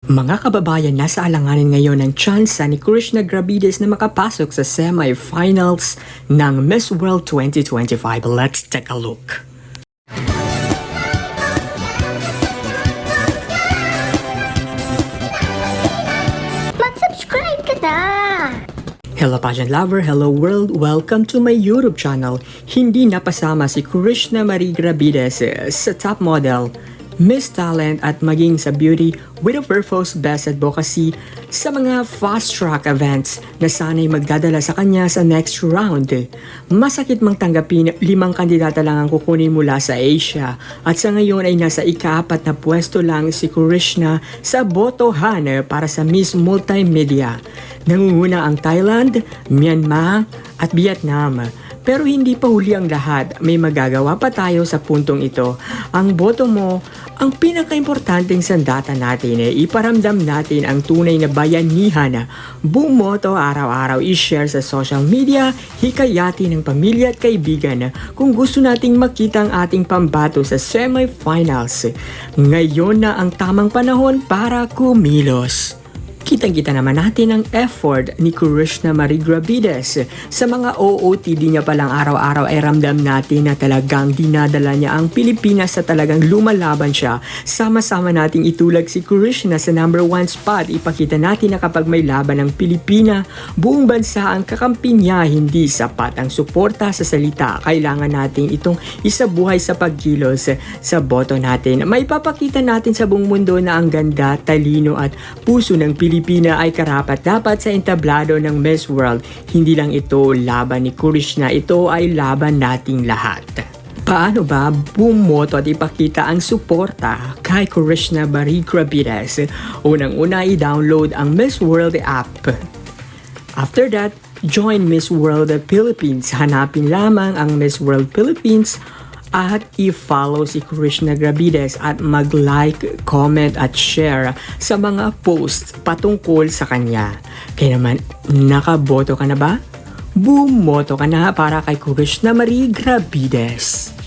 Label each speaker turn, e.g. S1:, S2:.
S1: Mga kababayan, nasa alanganin ngayon ng tsansa ni Krishna Gravides na makapasok sa semi-finals ng Miss World 2025. Let's take a look.
S2: Mag-subscribe ka na!
S1: Hello pageant lover, hello world, welcome to my YouTube channel. Hindi napasama si Krishna Marie Gravides sa top model, Miss Talent at maging sa Beauty with a Purpose Best Advocacy sa mga fast track events na sana'y magdadala sa kanya sa next round. Masakit mang tanggapin, limang kandidata lang ang kukunin mula sa Asia at sa ngayon ay nasa ikaapat na pwesto lang si Krishna sa botohan para sa Miss Multimedia. Nangunguna ang Thailand, Myanmar at Vietnam. Pero hindi pa huli ang lahat. May magagawa pa tayo sa puntong ito. Ang boto mo, ang pinakaimportanteng sandata natin ay iparamdam natin ang tunay na bayanihan. Bumoto araw-araw i-share sa social media, hikayati ng pamilya at kaibigan kung gusto nating makita ang ating pambato sa semifinals. Ngayon na ang tamang panahon para kumilos. Kitang-kita naman natin ang effort ni Krishna Marie Gravides. Sa mga OOTD niya palang araw-araw ay ramdam natin na talagang dinadala niya ang Pilipinas sa talagang lumalaban siya. Sama-sama nating itulag si Krishna sa number one spot. Ipakita natin na kapag may laban ng Pilipina, buong bansa ang kakampi niya, hindi sapat ang suporta sa salita. Kailangan natin itong isabuhay sa pagkilos sa boto natin. May papakita natin sa buong mundo na ang ganda, talino at puso ng Pilipina ay karapat-dapat sa entablado ng Miss World. Hindi lang ito laban ni Krishna, ito ay laban nating lahat. Paano ba bumoto at ipakita ang suporta kay Krishna Marie Gravides? Unang-una i-download ang Miss World app. After that, join Miss World Philippines. Hanapin lamang ang Miss World Philippines at i-follow si Krishna Gravides at mag-like, comment at share sa mga posts patungkol sa kanya. Kaya naman, nakaboto ka na ba? Bumoto ka na para kay Krishna Marie Gravides.